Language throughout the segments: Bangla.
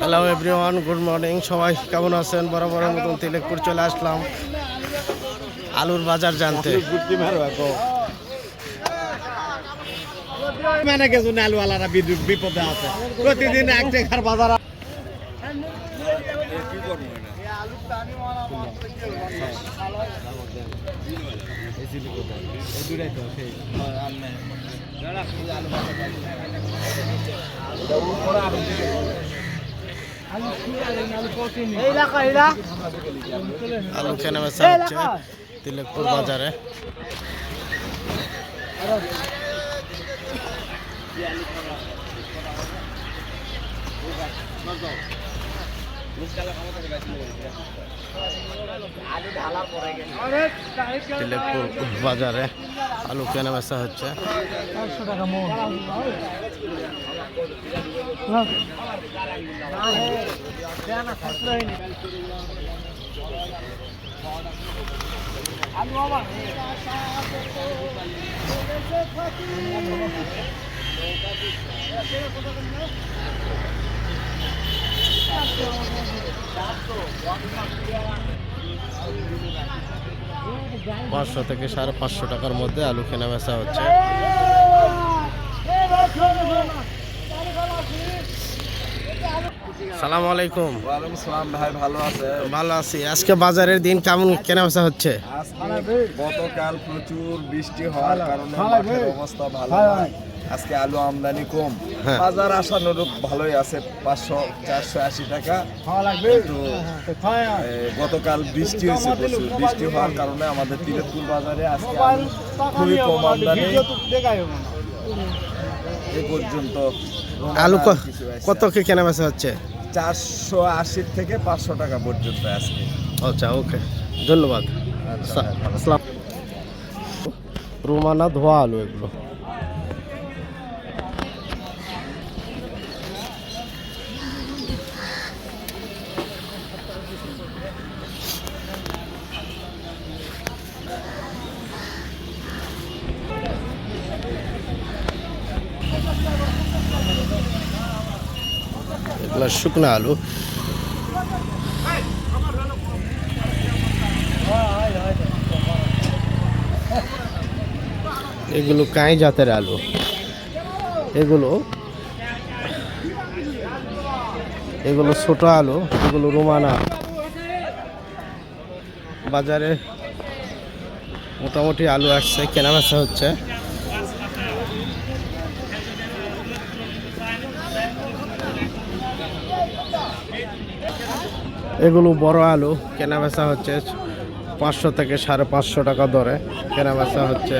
হ্যালো এভরিওয়ান গুড মর্নিং সবাই কেমন আছেন? বরাবরের মতন তিলেকপুর চলে আসলাম আলুর বাজার জানতে। মানে কিছু আলুওয়ালারা বিদ্যুৎ বিপদে আছে। প্রতিদিন এক টাকার বাজার আলু কেনা বেচা হচ্ছে তিলেকপুর বাজারে। তিলেকপুর বাজারে আলু কেনা বেচা হচ্ছে। পাঁচশো থেকে সাড়ে পাঁচশো টাকার মধ্যে আলু কেনা বেচা হচ্ছে। সালাম আলাইকুম। ওয়ালাইকুম সালাম ভাই ভালো আছে? ভালো আছি। আজকে বাজারের দিন কেমন কেনা বেচা হচ্ছে? গতকাল প্রচুর বৃষ্টি হওয়ার কারণে মাঠের অবস্থা ভালো আজকে আলু আমদানি কম। হ্যাঁ। বাজার আশানুরূপ ভালোই আছে পাঁচশো চারশো আশি টাকা। কিন্তু গতকাল বৃষ্টি হয়েছে প্রচুর। বৃষ্টি হওয়ার কারণে আমাদের তিলেকপুর বাজারে আজকে আলু খুবই কম আমদানি। এ পর্যন্ত আলু কত কি কেনা বেচা হচ্ছে? চারশো আশি থেকে পাঁচশো টাকা পর্যন্ত আজকে। আচ্ছা ওকে। ধন্যবাদ। আচ্ছা আসসালাম। রোমানা ধোয়া আলু এগুলো। এগুলো শুকনো আলু এগুলো কাঁই জাতের আলু? এগুলো এগুলো ছোট আলু, এগুলো রোমানা। বাজারে মোটামুটি আলু আসছে কেনা বেচা হচ্ছে। এগুলো বড় আলু। কেনা বেচা হচ্ছে পাঁচশো থেকে সাড়ে পাঁচশো টাকা দরে। কেনা বেচা হচ্ছে।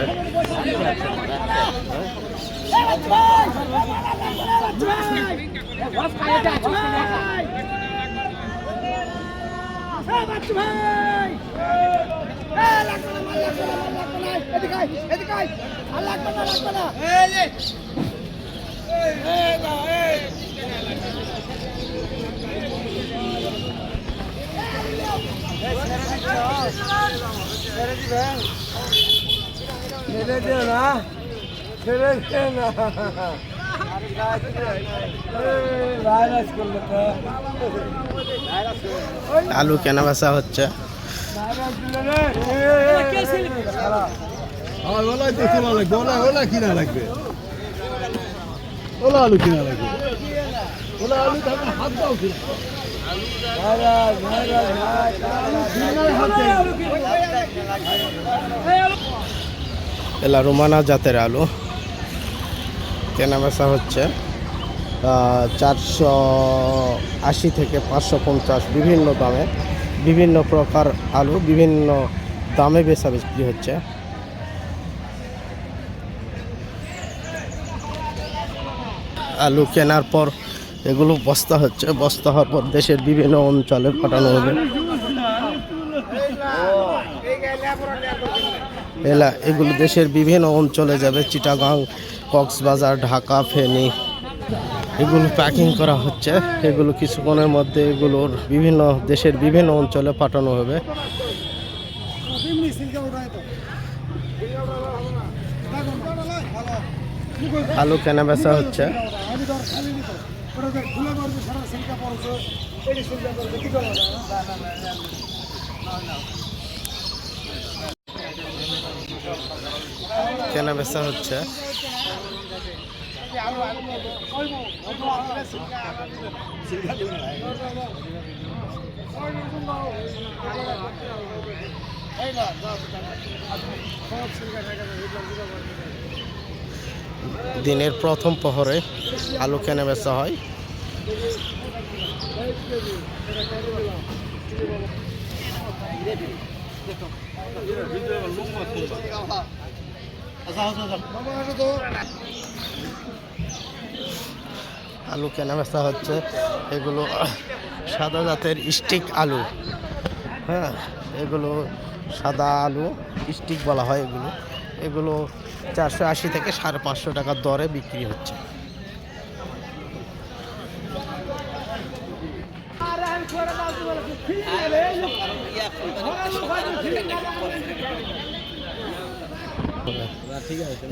আলু কেনা বেচা হচ্ছে। আমার ওলাই তো কিনা লাগবে। ওলা ওলা কিনা লাগবে। ওলা আলু কিনা লাগবে ওলা আলু হাত দাও কিনা এলা রোমানা জাতের আলু। কেনা বেচা হচ্ছে চারশো আশি থেকে পাঁচশো পঞ্চাশ, বিভিন্ন দামে, বিভিন্ন প্রকার আলু, বিভিন্ন দামে বেচা বিক্রি হচ্ছে। আলু কেনার পর এগুলো বস্তা হচ্ছে। বস্তা হওয়ার পর দেশের বিভিন্ন অঞ্চলে পাঠানো হবে। এলা, এগুলো দেশের বিভিন্ন অঞ্চলে যাবে। চিটাগাং, কক্সবাজার, ঢাকা, ফেনী। এগুলো প্যাকিং করা হচ্ছে। এগুলো কিছুক্ষণের মধ্যে এগুলোর বিভিন্ন, দেশের বিভিন্ন অঞ্চলে পাঠানো হবে। আলু কেনা বেচা হচ্ছে। ধর খালি নিত ওটা দেখ খুলে মারবে সারা সিলকা পড়ছে এই সিলকা পড়ছে কি করবে কেনা বেচা হচ্ছে। দিনের প্রথম প্রহরে আলু কেনা বেচা হয়। আলু কেনা বেচা হচ্ছে। এগুলো সাদা জাতের স্টিক আলু। হ্যাঁ এগুলো সাদা আলু, স্টিক বলা হয় এগুলো। এগুলো চারশো আশি থেকে সাড়ে পাঁচশো টাকার দরে বিক্রি হচ্ছে।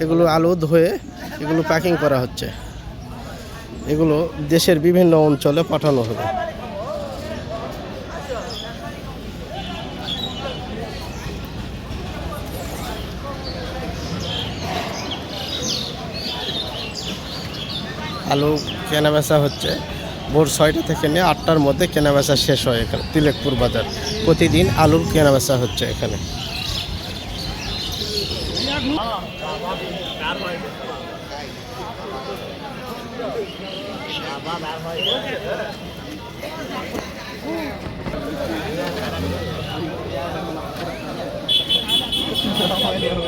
এগুলো আলু ধুয়ে এগুলো প্যাকিং করা হচ্ছে। এগুলো দেশের বিভিন্ন অঞ্চলে পাঠানো হবে। আলু কেনাবেচা হচ্ছে। ভোর ছয়টা থেকে নিয়ে আটটার মধ্যে কেনাবেচা শেষ হয় এখানে, তিলেকপুর বাজার। প্রতিদিন আলুর কেনাবেচা হচ্ছে এখানে।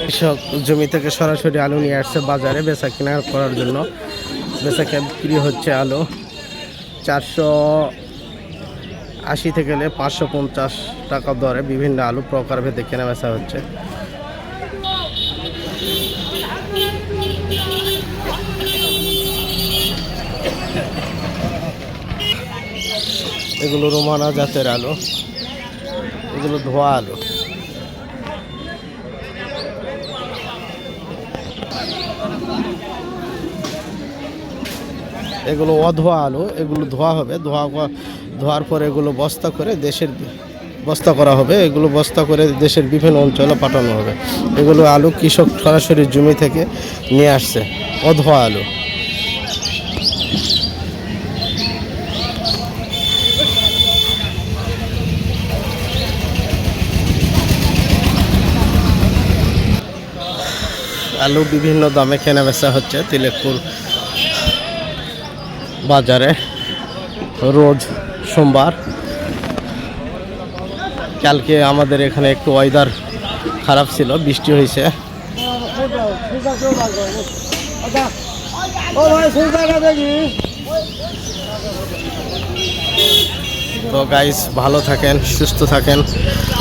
কৃষক জমি থেকে সরাসরি আলু নিয়ে আসছে বাজারে বেচা কেনা করার জন্য। বেচা বিক্রি হচ্ছে আলু। চারশো আশি থেকে নিয়ে পাঁচশো পঞ্চাশ টাকা দরে বিভিন্ন আলু প্রকারভেদে কেনা বেচা হচ্ছে। এগুলো রোমানা জাতের আলু। এগুলো ধোয়া আলু। এগুলো অধোয়া আলু, এগুলো ধোয়া হবে। ধোয়া ধোয়ার পর এগুলো বস্তা করে দেশের বস্তা করা হবে। এগুলো বস্তা করে দেশের বিভিন্ন অঞ্চলে পাঠানো হবে। এগুলো আলু কৃষক সরাসরি জমি থেকে নিয়ে আসছে। অধোয়া আলু। আলু বিভিন্ন দামে কেনা বেচা হচ্ছে। তিলেকপুর বাজারে রোজ সোমবার। কালকে আমাদের এখানে একটু ওয়েদার খারাপ ছিল, বৃষ্টি হয়েছে। তো গাইস ভালো থাকেন, সুস্থ থাকেন।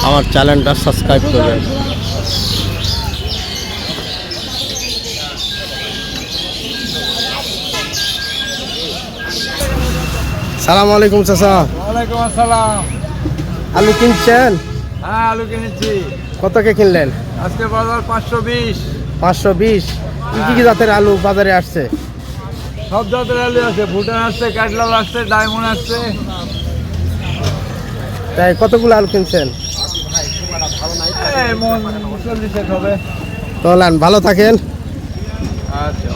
আমার চ্যানেলটা সাবস্ক্রাইব করবেন। সালাম আলাইকুম চাচা। ওয়ালাইকুম আসসালাম। আলু কিনছেন? হ্যাঁ আলু কিনেছি। কতকে কিনলেন? আজকে বাজার পাঁচশো বিশ। পাঁচশো বিশ। কি কি জাতের আলু বাজারে আসছে? সব জাতের আলু আছে। ভুটান আসছে ক্যাটলগ আসছে ডায়মন্ড আসছে। তাই কতগুলো আলু কিনছেন? এই মন চল্লিশ হবে। তো ভালো থাকেন। আচ্ছা।